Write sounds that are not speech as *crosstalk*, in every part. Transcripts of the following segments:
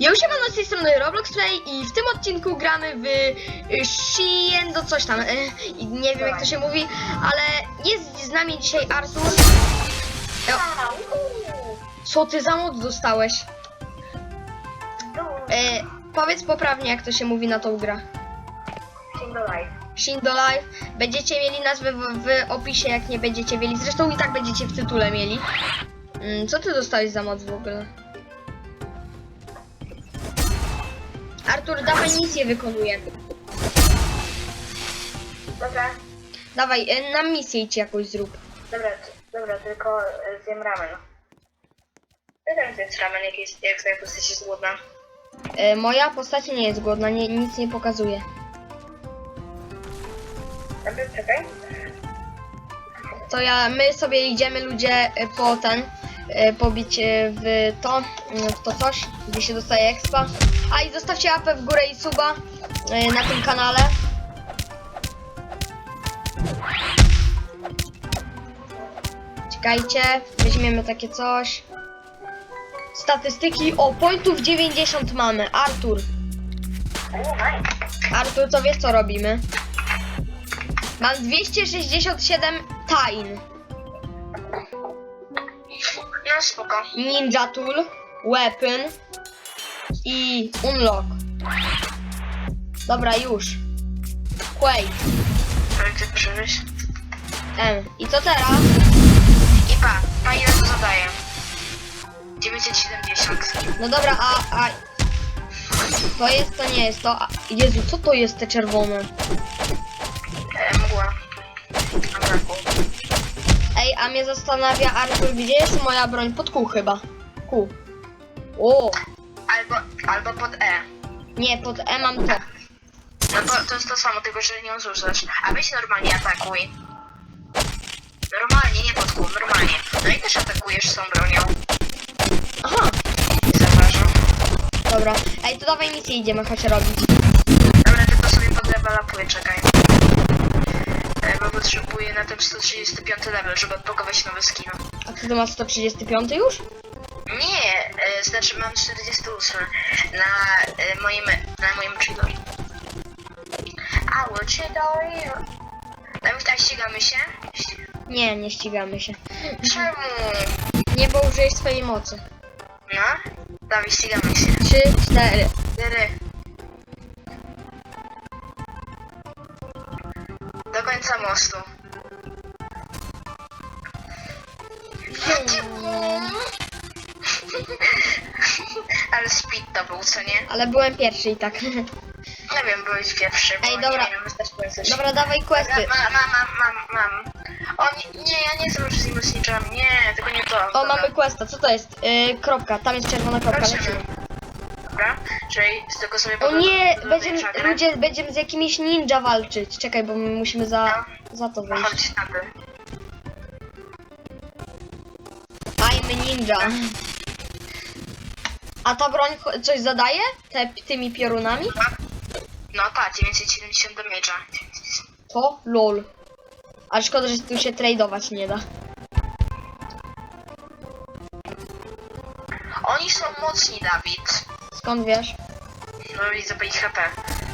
Ja już mam z tej strony Roblox Play i w tym odcinku gramy w y, Shiendo coś tam. y, Nie wiem jak to się mówi, ale jest z nami dzisiaj Artur. Co ty za moc dostałeś? E, powiedz poprawnie jak to się mówi na tą grę. Single life. Shindo Live. Będziecie mieli nazwę w, w opisie, jak nie będziecie mieli. Zresztą i tak będziecie w tytule mieli. Mm, co ty dostałeś za moc w ogóle? Artur, dawaj misję wykonuję. Dobra, Dawaj, e, nam misję idź jakąś zrób. dobra, t- dobra, tylko e, zjem ramen. Ja tam zjedz ramen, jak, jest, jak twoja postać jest głodna. E, moja postać nie jest głodna, nie, nic nie pokazuje. Dobra, czekaj. To ja, my sobie idziemy ludzie e, po ten, pobić e, w to, mm, w to coś, gdzie się dostaje expa. A i zostawcie apę w górę i suba e, na tym kanale. Czekajcie, weźmiemy takie coś. Statystyki, o, pointów 90 mamy. Artur. Artur, to wiesz co robimy? Mam 267 tain. No spoko. Ninja Tool, Weapon i Unlock. Dobra, już. Quake. Ale ty. M. I co teraz? I pa, pa ile to zadaje? 970. No dobra, a, a... To jest, to nie jest to. A, Jezu, co to jest te czerwone? A mnie zastanawia, Artur, gdzie jest moja broń? Pod kół chyba. Kół. O, Albo, albo pod E. nie, pod E mam to. No to, to jest to samo, tylko że nie zużysz. A weź normalnie atakuj. Normalnie, nie pod kół, normalnie. No i też atakujesz z tą bronią. Aha, Nie zauważam. dobra. Ej, to dawaj misję idziemy choć robić. Dobra, tylko sobie podlewalapuję, czekaj. E, bo potrzebuję na tym 135 level, żeby odpakować nowe skiny. A ty to masz 135 już? Nie, e, znaczy mam 48 na e, moim, na moim Chidori. Ało, Chidori! Dawid, a ścigamy się? Ści- Nie, nie ścigamy się. Czemu? Nie, bo użyjesz swojej mocy. No? Dawid, ścigamy się. 3, 4. Cztery. Końca mostu. *laughs* Ale speed to był, co nie? Ale byłem pierwszy i tak. Nie wiem, byłeś pierwszy, bo Ej, dobra. nie wiem, coś. Dobra, dawaj questy. Mam, mam, mam, mam, mam. O nie, nie, ja nie chcę użyć z niczym. Nie, tylko nie to. O, Dobra. mamy questa. Co to jest? Yy, kropka. Tam jest czerwona kropka. Lecimy. Z tego sobie O nie, będziemy, ludzie, będziemy z jakimiś ninja walczyć. Czekaj, bo my musimy za, za to No chodź ty. I'm ninja. A ta broń cho- coś zadaje? Te, tymi piorunami? No tak, 970 damage'a. To? Lol. Ale szkoda, że tu się tradeować nie da. Oni są mocni, Dawid. Skąd wiesz? No widzę po ich HP.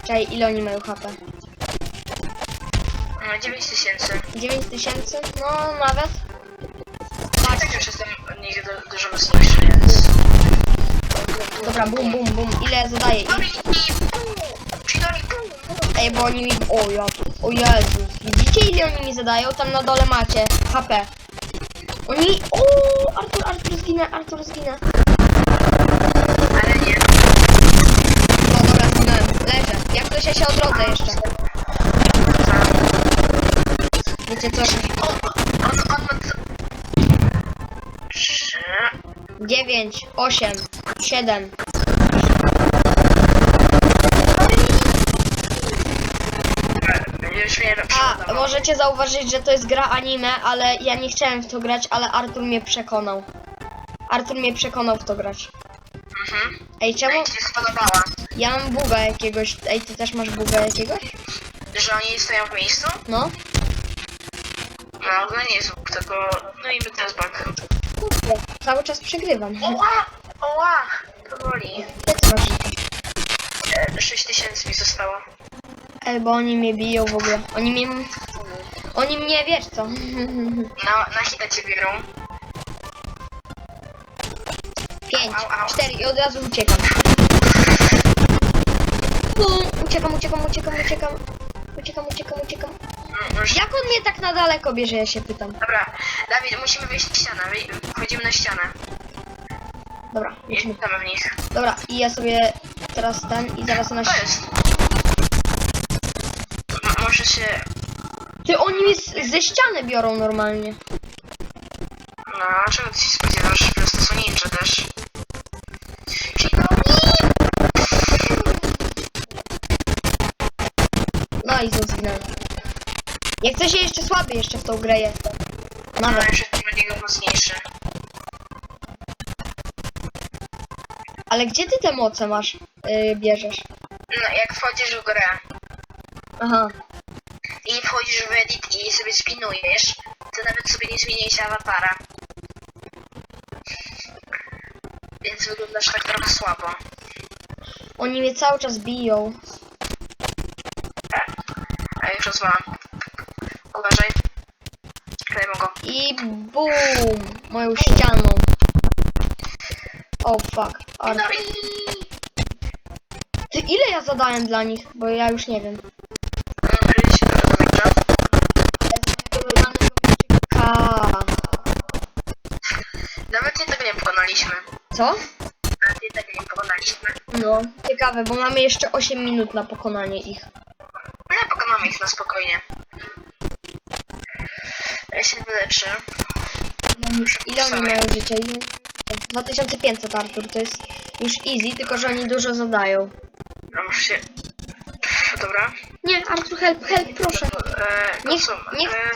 Czekaj, ile oni mają HP? No 9000. 9000? No, nawet. Ja tak już jestem od nich du- dużo mocniejszy, więc... Dobra, bum, bum, bum. Ile zadaje? I- Chidori i pum! Chidori pum! pum. Ej, bo oni mi... O, ja... O Jezu. Widzicie, ile oni mi zadają? Tam na dole macie. HP. Oni... O, Artur, Artur zginę, Artur zginę. Ale nie. No dobra, zginąłem. Leżę. Jak coś ja się odrodzę jeszcze. Wiecie co? On, on, on ma... co- Trzy... 9, 8, 7. Już mnie A, możecie zauważyć, że to jest gra anime, ale ja nie chciałem w to grać, ale Artur mnie przekonał. Artur mnie przekonał w to grać. Mhm. Ej, czemu? Ej, ci się spodobała. Ja mam buga jakiegoś. Ej, ty też masz buga jakiegoś? Że oni stoją w miejscu? No. No, to nie jest bóg, tylko... No i to jest bug. Kurde, cały czas przegrywam. Oła! Oła! powoli. Ile ty masz życia? E, 6 tysięcy mi zostało. Ej, bo oni mnie biją w ogóle. Oni mnie... Oni mnie, wiesz co? Na, na hita cię biorą. Pięć, Au, au. cztery i od razu uciekam. Uciekam, uciekam, uciekam, uciekam. Uciekam, uciekam, uciekam. Już... Jak on mnie tak na daleko bierze, ja się pytam. Dobra, Dawid, musimy wyjść na ścianę. Wchodzimy na ścianę. Dobra, I lecimy. tam w nich. Dobra, i ja sobie teraz ten i zaraz na... Jest. M- może się... Ty, oni mnie z, ze ściany biorą normalnie. No, a czego ty się spodziewasz? Po prostu są ninja też. No i znów zginąłem. Jak chcę się jeszcze słaby jeszcze w tą grę jestem. No, Nawet. jeszcze od niego mocniejszy. Ale gdzie ty te moce masz? Yy, bierzesz? No, jak wchodzisz w grę Aha. i wchodzisz w edit i sobie spinujesz, to nawet sobie nie zmieni się awatara. Więc wyglądasz tak trochę słabo. Oni mnie cały czas biją. Rozwalam. Uważaj. Klejmy go. I BUM! Moją ścianą. O fuck. No Artur. i... Ty ile ja zadałem dla nich? Bo ja już nie wiem. Nawet nie tego nie pokonaliśmy. Co? Nawet nie tego nie pokonaliśmy. No. Ciekawe, bo mamy jeszcze 8 minut na pokonanie ich. No, pokonamy ich na spokojnie. Ja się wyleczę. Ile oni mają życia? Ile? 2500 Artur, to jest już easy, tylko że oni dużo zadają. No muszę się... Dobra. Nie, Artur, help, help, proszę. E, no co, niech- e,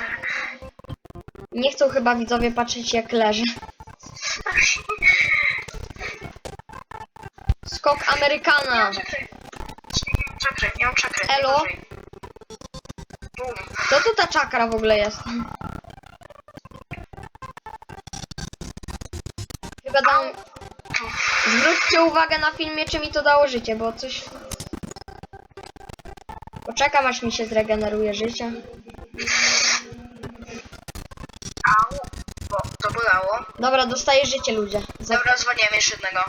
Nie chcą chyba widzowie patrzeć jak leży. Skok Nie Amerykana. mam. Nie mam czakry, nie mam czakry. Elo? Bum. Co tu ta czakra w ogóle jest? Chyba dam... Zwróćcie uwagę na filmie, czy mi to dało życie, bo coś... Poczekam, aż mi się zregeneruje życie. Au. Bo to bolało. Dobra, dostaję życie, ludzie. Za... Dobra, zwolniłem jeszcze jednego.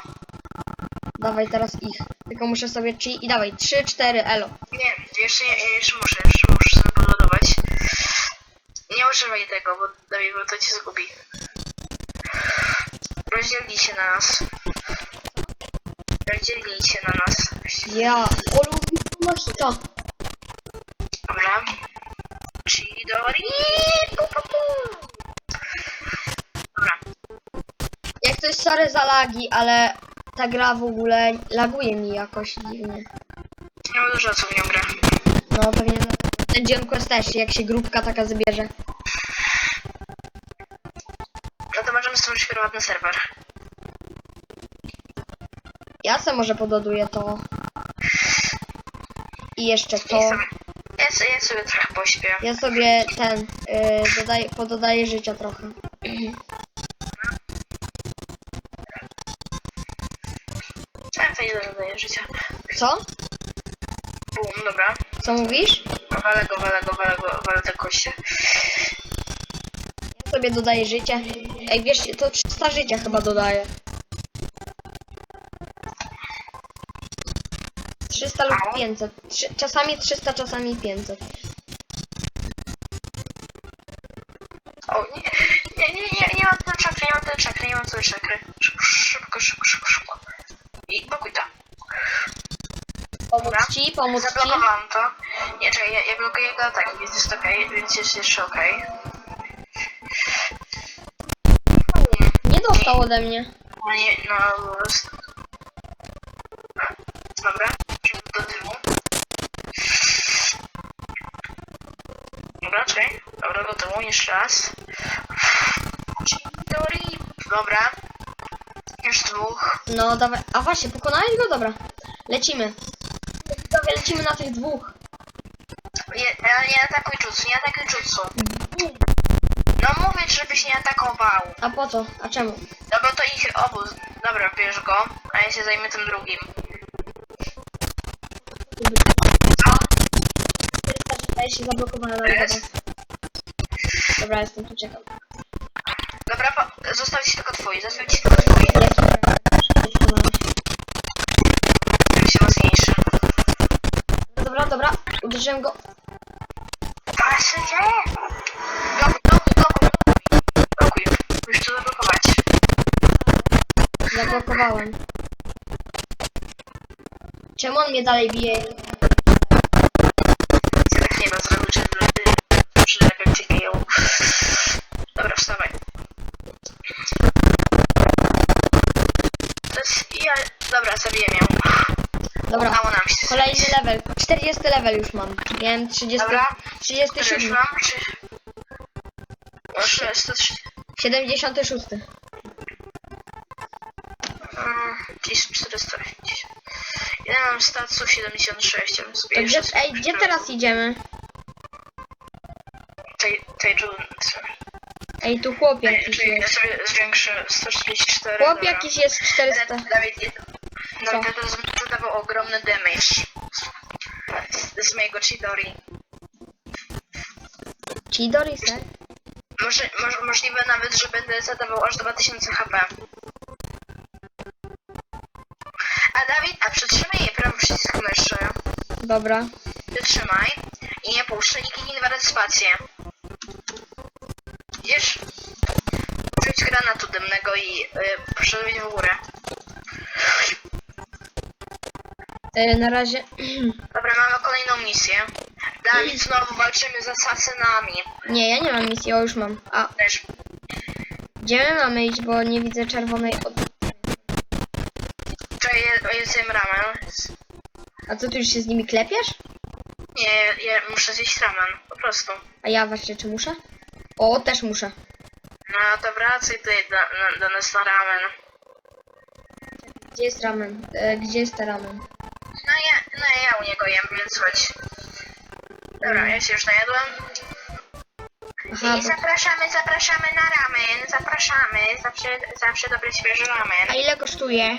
Dawaj teraz ich. Tylko muszę sobie... Czyli... I dawaj, 3, 4, elo. Nie, jeszcze, jeszcze muszę, jeszcze muszę sobie podładować. Nie używaj tego, bo, Dawid, bo to cię zgubi. Rozdzielili się na nas. Rozdzielili się na nas. Ja, olu, ma hita. Dobra. Chidori. Pu, pu, pu. Dobra. Jak coś sorry za lagi, ale ta gra w ogóle laguje mi jakoś dziwnie. Nie ma dużo co w nią grę. No pewnie Quest też, jak się grupka taka zbierze. No to możemy stworzyć prywatny serwer. Ja se może pododuję to. I jeszcze Ja to. sobie, ja, sobie, ja sobie trochę pośpię. Ja sobie ten, yy, dodaję, pododaję życia trochę. Ja to nie dodaję życia. Co? Bum, dobra. Co mówisz? Walę go, walę go, walę go, walę te koście. Ja sobie dodaję życie. Ej, wiesz, to 300 życia chyba dodaję. 300 lub 500. Trzy, czasami 300, czasami 500. O, nie, nie, nie, nie, nie mam tyle czakry, nie mam tyle czakry, nie mam tyle czakry. Szybko, szybko, szybko, szybko. I blokuj to. Pomóc ci, pomóc ci. Zablokowałam to. Nie, czekaj, ja, ja blokuję go tak, więc jest okej, więc jest jeszcze okej. Nie dostał ode mnie. No nie, no, luz. Dobra, przejdź do tyłu. Dobra, czekaj. Dobra, do tyłu, jeszcze raz. Teorii. Dobra. Już dwóch. No dawaj. A właśnie, pokonałeś go? Dobra. Lecimy. Dobra, lecimy na tych dwóch. Nie, nie, nie atakuj jutsu, nie atakuj jutsu. No mówię, żebyś nie atakował. A po co? A czemu? No bo to ich obóz. Dobra, bierz go, a ja się zajmę tym drugim. Co? Ja się zablokowała na Jest. Dobra, jestem tu, czekam. Dobra, po... został ci tylko twój, został ci tylko twój. Zrobił się mocniejszy. Dobra, dobra, uderzyłem go. Zablokowałem. Czemu on mnie dalej bije? Tak nie ma zrobił, że przylepiam cię geją. Dobra, wstawaj. To jest... Ja... Dobra, zabiję ją. Dobra, Udało nam się. kolejny level. 40 level już mam. Miałem 30, Dobra. 37. Już mam, czy... 130... 76. Mm, gdzieś 450. Ja mam stacu 76, więc To gdzie, ej, gdzie teraz idziemy? Tej, tej dżun... Ej, tu chłop jakiś Czyli ja jest. sobie zwiększę 134. Chłop dobra. jakiś jest 400. Dawid, Dawid, Dawid to z- zadawał ogromny damage. Z mojego Chidori. Chidori, tak? Może, może, możliwe nawet, że będę zadawał aż 2000 HP. Myszy. Dobra. Wytrzymaj i nie puszczaj i kliknij dwa razy spację. Widzisz? Rzuć granatu dymnego i y, poszedłeś w górę. E, na razie. *clears throat* Dobra, mamy kolejną misję. Dawid, znowu walczymy z asasynami. Nie, ja nie mam misji, o już mam. A, Też. gdzie my mamy iść, bo nie widzę czerwonej od... co, ty już się z nimi klepiesz? Nie, ja muszę zjeść ramen. Po prostu. A ja właśnie, czy muszę? O, też muszę. No to wracaj tutaj do, na, do nas na ramen. Gdzie jest ramen? E, gdzie jest ten ramen? No ja, no ja u niego jem, więc chodź. Dobra, ja się już najadłem. Aha, I bo... zapraszamy, zapraszamy na ramen, zapraszamy, zawsze, zawsze dobry świeży A ramen. ile kosztuje?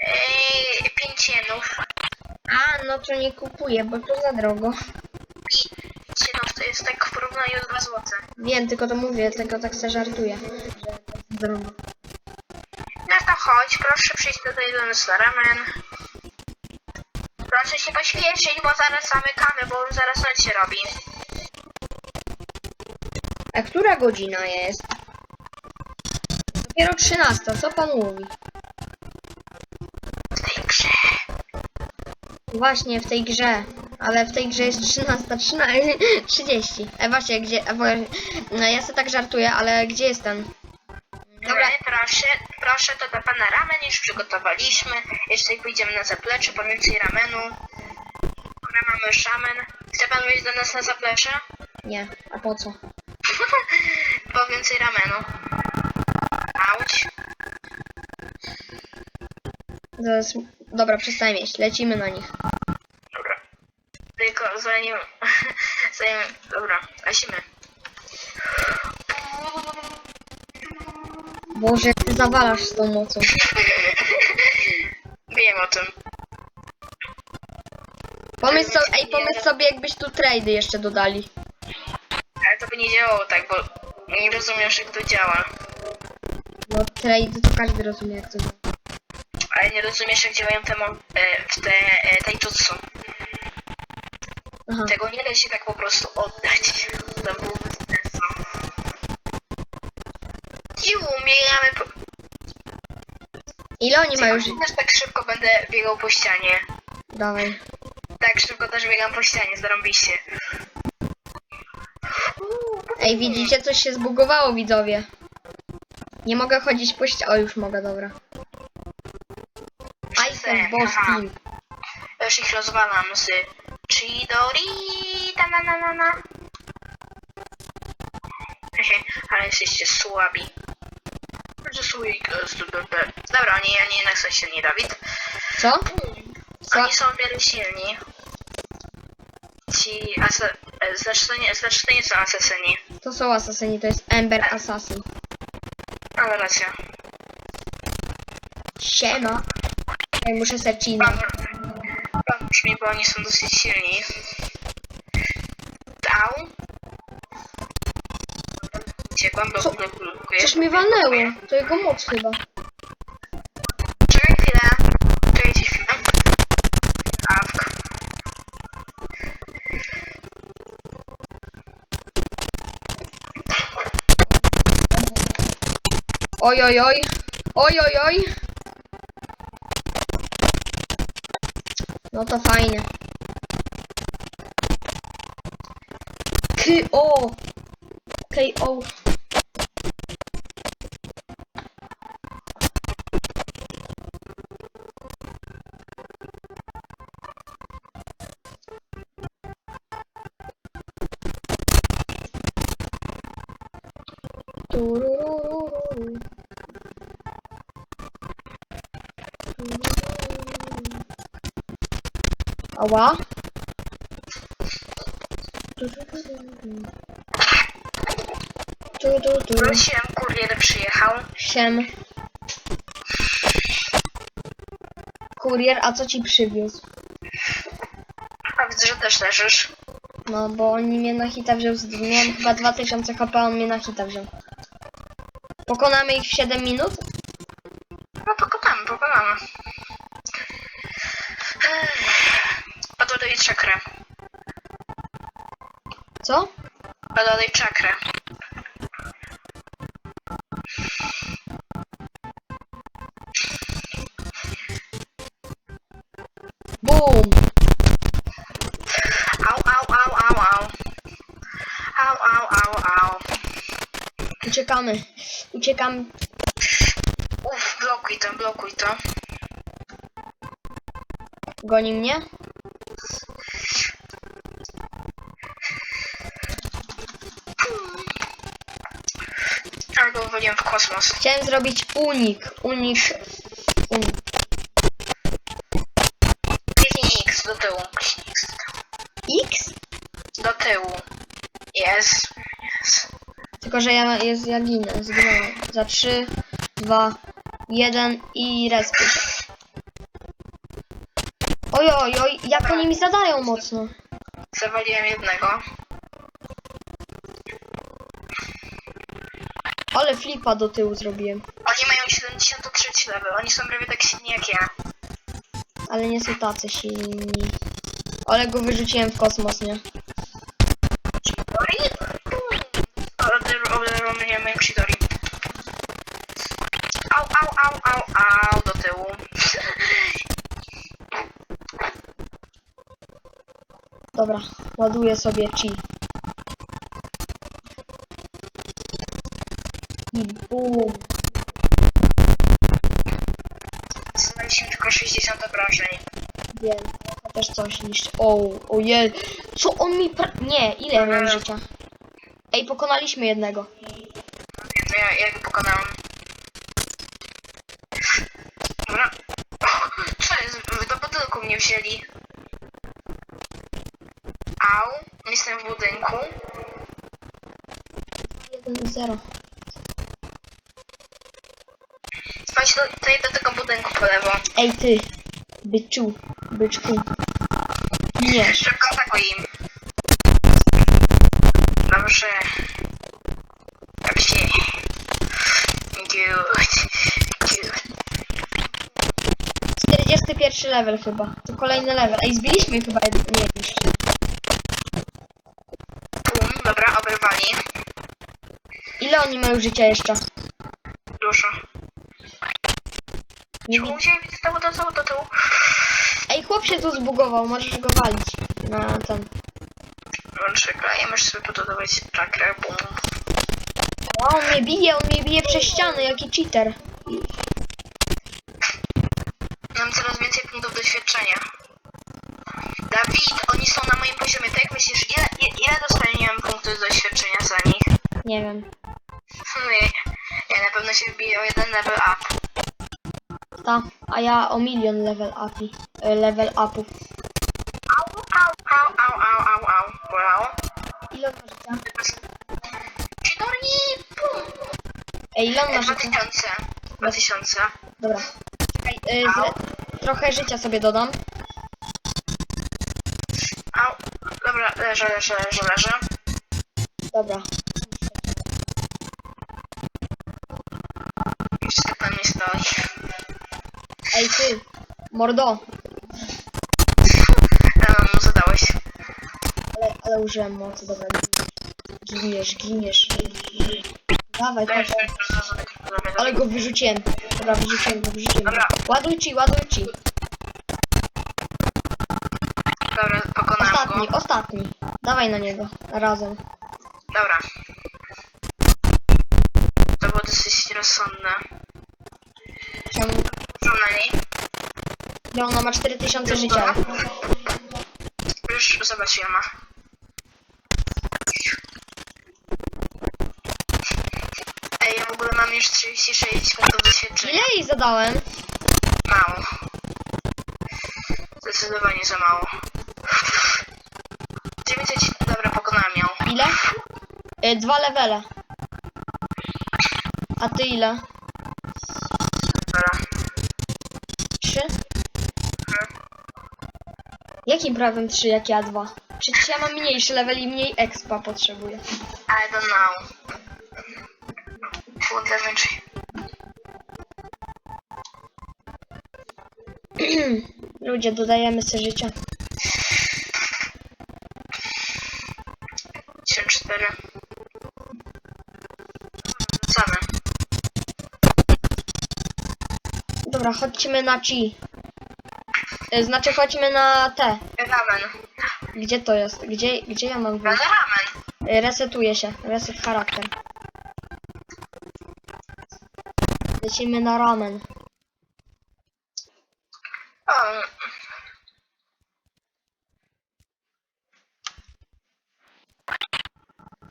Eee, pięć jenów. A, no to nie kupuję, bo to za drogo. I pięć jenów to jest tak w porównaniu do 2 złote. Wiem, tylko to mówię, tylko tak se żartuję. Że to jest drogo. No to chodź, proszę przyjść tutaj do nas na ramen. Proszę się pośpieszyć, bo zaraz zamykamy, bo już zaraz noc się robi. A która godzina jest? Dopiero 13, co pan mówi? Właśnie w tej grze. Ale w tej grze jest 13, 13 30. E właśnie, gdzie. E, właśnie, no ja sobie tak żartuję, ale gdzie jest ten? Dobra, proszę, proszę, to dla pana ramen już przygotowaliśmy. Jeszcze pójdziemy na zaplecze po więcej ramenu. Dobra, mamy już ramen. Chce pan wejść do nas na zaplecze? Nie, a po co? *laughs* Po więcej ramenu. Zaraz, dobra, przestań jeść, lecimy na nich. Dobra. Tylko zanim... *laughs* zanim... Dobra, lecimy. Boże, jak ty zawalasz z tą mocą. *laughs* Wiem o tym. Pomyśl sobie, ej, pomyśl sobie, jakbyś tu trady jeszcze dodali. Ale to by nie działało tak, bo nie rozumiesz jak to działa. No trade to każdy rozumie, jak to działa. Nie rozumiesz jak działają te, e, w te e, taijutsu. Aha. Tego nie da się tak po prostu oddać. To byłoby sensu. Ciu, biegamy po... Ile oni mają żyć? Też tak szybko będę biegał po ścianie. Dawaj. Tak szybko też biegam po ścianie, zarąbiście. Ej, widzicie, coś się zbugowało, widzowie. Nie mogę chodzić po ścianie. O, już mogę, dobra. Item Boss Aha. Team. Już ich rozwalam z Chidori, ta na na na na. Ale jesteście słabi. Sweet, Dobra, oni, oni jednak są silni, Dawid. Co? Co? Oni są o wiele silni. Ci asa... e, Znaczy to nie, znaczy to nie są asesyni. To są asasyni, to jest Ember Assassin. Ale racja. Siema. Ej, muszę sercina. Pomóż mi, bo oni są dosyć silni. Dał. Uciekłam, Co? bo blokuję. Coś mnie walnęło. To jego moc chyba. Czekaj chwilę. Czekajcie chwilę. Awk. Oj, oj, oj. Oj, oj, oj. No to fajnie. K.O. K.O. Ała. Tu, tu, tu. Prosiłem, kurier przyjechał. Siem. Kurier, a co ci przywiózł? A widzę, że też leżysz. No, bo on mnie na hita wziął, z- miałem chyba 2000 HP, a on mnie na hita wziął. Pokonamy ich w 7 minut? Boom! Au, au, au, au, au. Au, au, au, au. Uciekamy. Uciekamy. Uff, blokuj to, blokuj to. Goni mnie? Ale go w kosmos. Chciałem zrobić. Unik. unik. Tylko, że ja, jest, ja ginę. Zginąłem. Za 3, 2, 1 i respię się. Oj, oj, oj, jak oni mi zadają mocno. Zawaliłem jednego. Ale flipa do tyłu zrobiłem. Oni mają 73 level. Oni są prawie tak silni jak ja. Ale nie są tacy silni. Ale go wyrzuciłem w kosmos, nie? Dobra, ładuję sobie chi. I bum. Zadaliśmy tylko 60 obrażeń. Wiem, ja też coś niszczy. O, ojej. Co on mi pra... Nie, ile miałem życia? Ej, pokonaliśmy jednego. No ja, ja go pokonałem. Dobra. O, co jest? Wy do budynku mnie wzięli. Au. Jestem w budynku. 1-0. Chodź do, tutaj do tego budynku po lewo. Ej, ty. Byczu. Byczku. Nie. Szybko atakuj im. Dobrze. Dobrze. Good. Good. 41 level chyba. To kolejny level. Ej, zbiliśmy chyba jeden. Nie, jeszcze. Pum. Dobra, oberwali. Ile oni mają życia jeszcze? Dużo. Nie wi- Musiałem do tyłu, do tyłu, do tyłu. Ej, chłop się tu zbugował. Możesz go walić. Na ten. Czekaj, możesz sobie pododawać czakrę. Bum. O, on mnie bije, on mnie bije przez ściany. Jaki cheater. Mam coraz więcej punktów doświadczenia. Dawid, oni są na moim poziomie. Tak jak myślisz, ile ile dostaniemy punktów doświadczenia za nich? Nie wiem. Hmm, ja na pewno się wbiję o jeden level up. Ta. A ja o milion level upi. e, Level upów. Au, au, au, au, au, au, au. Wow. Ile masz życia? Ej, ile on ma E, życia? 2000. 2000. Dobra. Ej, y, zle... Trochę życia sobie dodam. Au. Dobra, leżę, leżę, leżę, leżę. Dobra. Ej, ty. Mordo. Mu zadałeś. Ale, ale użyłem mocy, dobra. Giniesz, giniesz. Dawaj, dawaj. Ale go wyrzuciłem. Dobra, wyrzuciłem go, wyrzuciłem. Dobra. Ładuj ci, ładuj ci. Dobra, pokonałem Ostatni, go. ostatni. Dawaj na niego. Razem. Dobra. To było dosyć rozsądne. Ja ona ma 4000 życia. Już zobacz ile ma. Ej, ja w ogóle mam już 36 punktów doświadczenia. Ile jej zadałem? Mało. Zdecydowanie za mało. 900... Dobra, pokonałem ją. Ile? Y, dwa levele. A ty ile? Jakim prawem trzy, jak ja dwa? Przecież ja mam mniejszy level i mniej expa potrzebuję. I don't know. Full damage. *clears throat* Ludzie, dodajemy sobie życia. 54. Wracamy. Dobra, chodźmy na chi. Y, Znaczy chodźmy na te. Ramen. Gdzie to jest? Gdzie, gdzie ja mam Na wyjść? ramen. Y, Resetuje się. Reset charakter. Lecimy na ramen. O.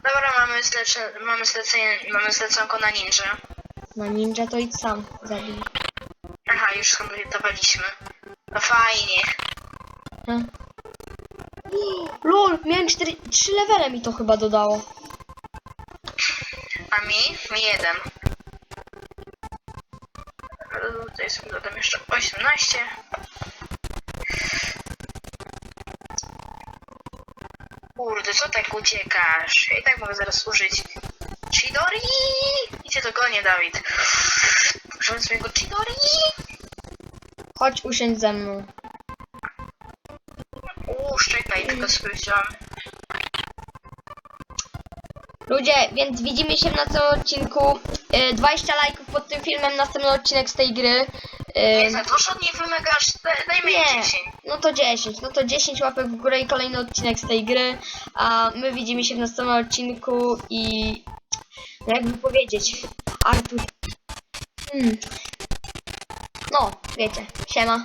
Dobra, mamy, zlece, mamy, zlecenie, mamy zleconko na ninja. Na ninja to idź sam. Zabij. Aha, już skompletowaliśmy. No fajnie. Hm. LOL, miałem 4, 3 levele mi to chyba dodało. A mi? Mi jeden. Tutaj sobie dodam jeszcze 18. Kurde, co tak uciekasz? Ja i tak mogę zaraz użyć Chidori! Idzie do konie, Dawid. Użyłem swojego Chidori! Chodź usiądź ze mną. Uuu, szczekaj, tylko sobie wziąłem. Ludzie, więc widzimy się w następnym odcinku. Y, 20 lajków pod tym filmem, następny odcinek z tej gry. Y, Nie za dużo nie wymagasz, daj- dajmy jej Nie, 10. no to 10, no to 10 łapek w górę i kolejny odcinek z tej gry, a my widzimy się w następnym odcinku i no jakby powiedzieć, Artur, hmm. Wiecie, siema.